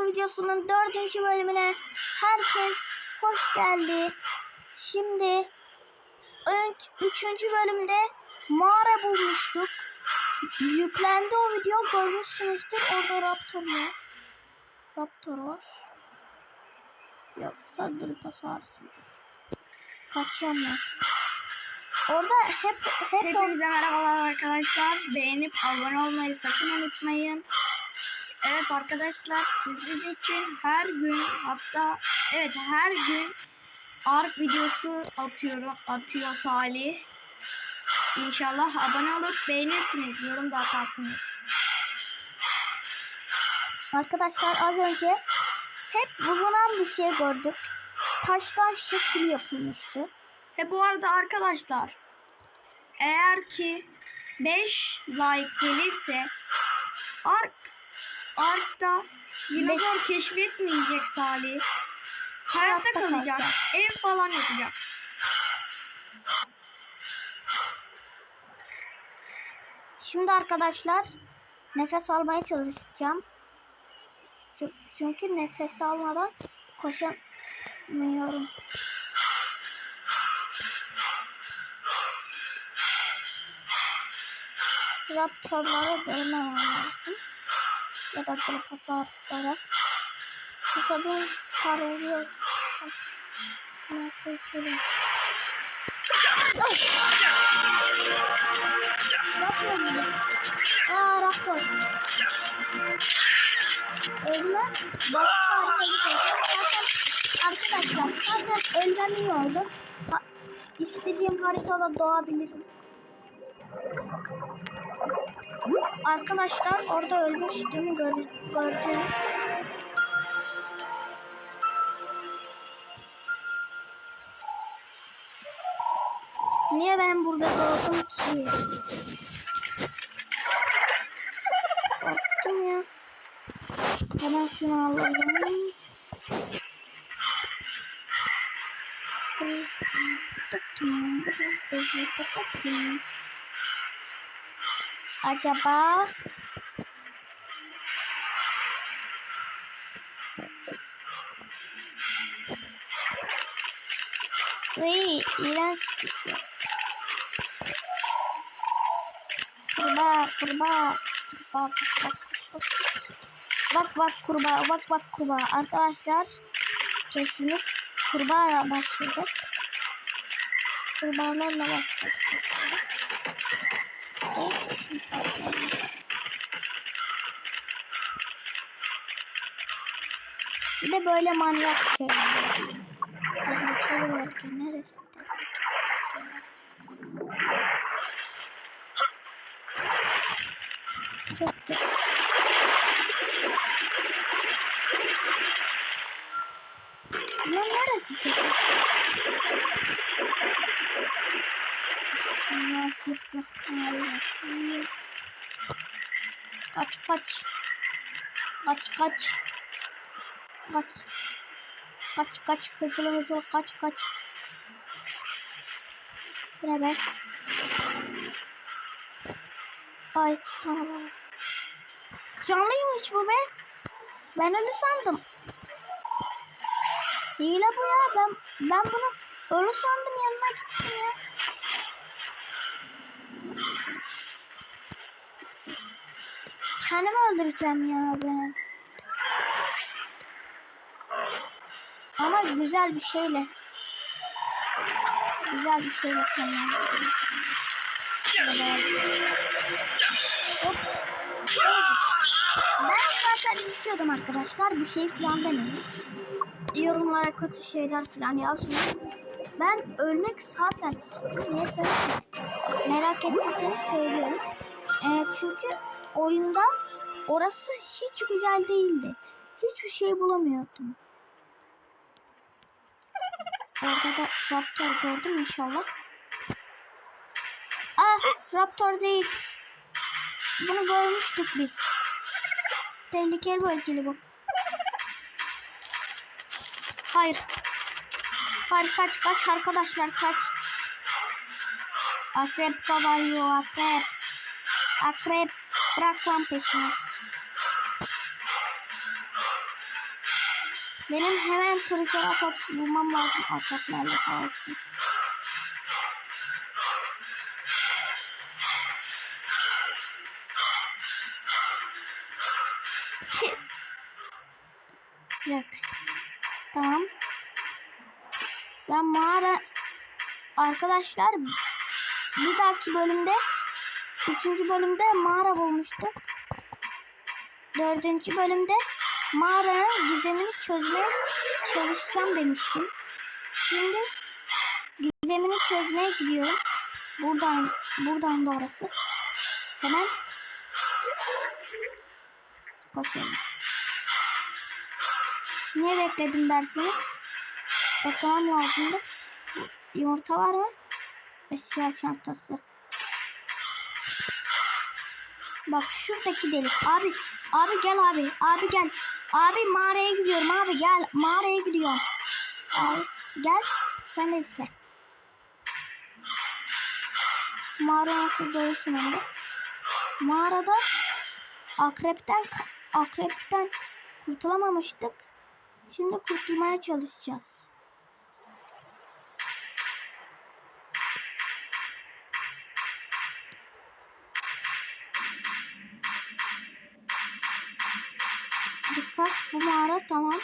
korku videosunun dördüncü bölümüne herkes hoş geldi. Şimdi üçüncü bölümde mağara bulmuştuk. Yüklendi o video görmüşsünüzdür. Orada Raptor var. Raptor var. Yok saldırı sarsın. Kaçacağım ben. Orada hep hep Hepinize merhabalar arkadaşlar. Beğenip abone olmayı sakın unutmayın. Evet arkadaşlar sizin için her gün hatta evet her gün ARK videosu atıyorum atıyor Salih. İnşallah abone olup beğenirsiniz, yorum da atarsınız. Arkadaşlar az önce hep bulunan bir şey gördük. Taştan şekil yapılmıştı. Ve bu arada arkadaşlar eğer ki 5 like gelirse Ark Ark'ta dinozor keşfetmeyecek Salih. Hayatta Hayatta kalacak. kalacak. Ev falan yapacak. Şimdi arkadaşlar nefes almaya çalışacağım. Çü- Çünkü nefes almadan koşamıyorum. Raptorlara görmem lazım. Ya da Dilophosaurus'lara. Susadığım parlıyor. Nasıl mu? Aa Raptor. Ölme. Başka arkadaşlar zaten ölmem iyi oldu. Ha, istediğim haritada doğabilirim. Arkadaşlar orada ölmüştüm gör, gördünüz. Niye ben burada doğdum ki? Korktum ya. Hemen şunu alalım. Acaba Iy, iğrenç bir şey. Kurbağa, kurbağa, kurbağa, bak, bak, bak, kurbağa, bak, bak kurbağa. Arkadaşlar, kesimiz kurbağa başladı. Kurbağalarla başladık. Timsahlarla. Bir de böyle manyak şeyler. Tehlikeli bölge neresi? Çok da. Lan neresi tehlikeli? Kaç kaç. Kaç kaç. Kaç. Kaç kaç hızlı hızlı kaç kaç. Bu ne be? Ay tamam. Canlıymış bu be. Ben ölü sandım. Hile bu ya. Ben ben bunu ölü sandım yanına gittim ya. Kendimi öldüreceğim ya ben. Ama güzel bir şeyle. Güzel bir şeyle sonlandırdım. Hop. Ben zaten istiyordum arkadaşlar. Bir şey falan demeyin. Yorumlara kötü şeyler falan yazmayın. Ben ölmek zaten istiyorum. Niye söyleyeyim? Merak ettiyseniz söylüyorum. Ee, çünkü oyunda orası hiç güzel değildi. Hiçbir şey bulamıyordum. Orada da Raptor gördüm inşallah. Ah Raptor değil. Bunu görmüştük biz. Tehlikeli bölgeli bu. Hayır. Hayır kaç kaç arkadaşlar kaç. Akrep kavalıyor akrep. Akrep bırak lan peşini. Benim hemen Triceratops bulmam lazım. Akreplerle savaşsın. Çi- Rex. Tamam. Ben mağara arkadaşlar bir dahaki bölümde üçüncü bölümde mağara bulmuştuk. Dördüncü bölümde mağaranın gizemini çözmeye çalışacağım demiştim. Şimdi gizemini çözmeye gidiyorum. Buradan buradan da orası. Hemen koşalım. Niye bekledim dersiniz? Beklemem lazımdı. Yumurta var mı? Eşya çantası. Bak şuradaki delik. Abi, abi gel abi. Abi gel. Abi mağaraya gidiyorum abi gel. Mağaraya gidiyorum. Abi gel. Sen de izle. Mağara nasıl görürsün de. Mağarada akrepten akrepten kurtulamamıştık. Şimdi kurtulmaya çalışacağız. Dikkat bu mağara tamam.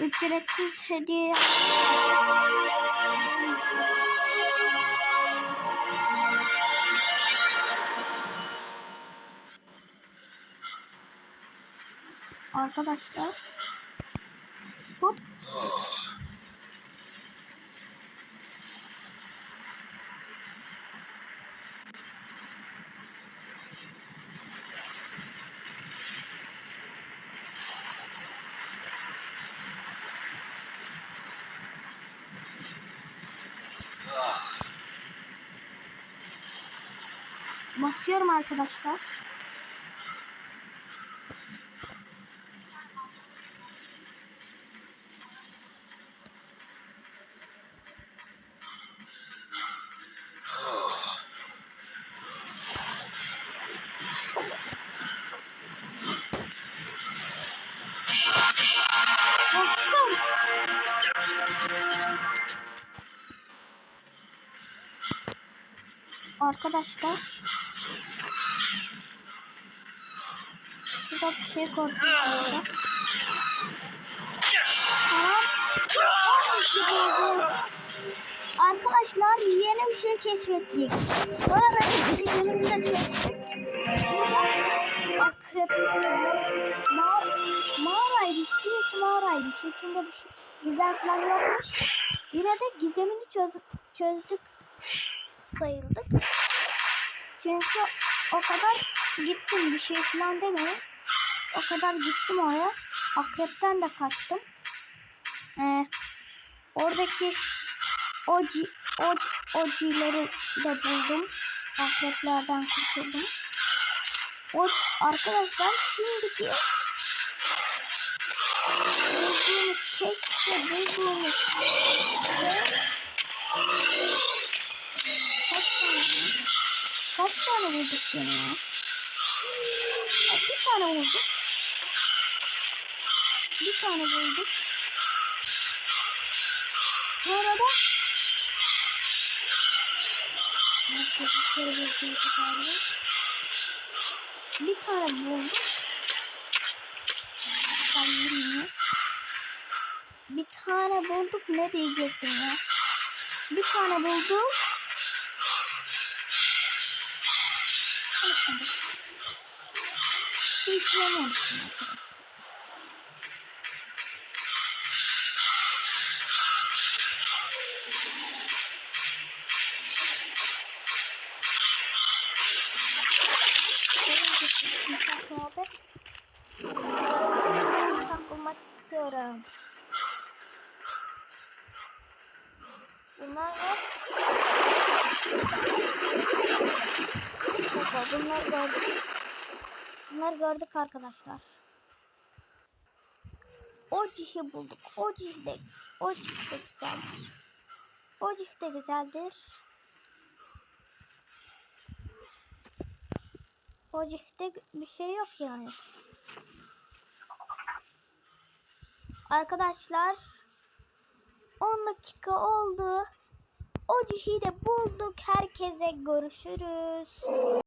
Ücretsiz hediye. Arkadaşlar. Hop. Basıyorum arkadaşlar. Arkadaşlar. Şurada bir şey. Ay, bulduk. Arkadaşlar yeni bir şey keşfettik. Bu arada videomuzda çektik. Burada akrep görüyoruz. Mağara, mağaraymış. Direkt mağaraymış. İçinde bir şey, gizem falan yokmuş. Yine de gizemini çöz, çözdük sayıldık. Çünkü o kadar gittim bir şey falan demeyin. O kadar gittim oraya. Akrepten de kaçtım. Ee, oradaki oci, oci, ocileri de buldum. Akreplerden kurtuldum. O, arkadaşlar şimdiki bulduğumuz keşke bulduğumuz kaç tane kaç tane bulduk gene ya? Bir tane bulduk. Bir tane bulduk. Sonra da Artık bir bulduk galiba. Bir tane bulduk. Bilmiyorum. Bir tane bulduk ne diyecektim ya? Bir tane bulduk. Hiç yemedim. Timsah Bunlar ne? Baba bunlar gördük. Bunlar gördük arkadaşlar. O cih'i bulduk. O cih de, o cih de güzeldir. O cih de güzeldir. O cih'te bir şey yok yani. Arkadaşlar 10 dakika oldu. Ocihi'yi de bulduk. Herkese görüşürüz.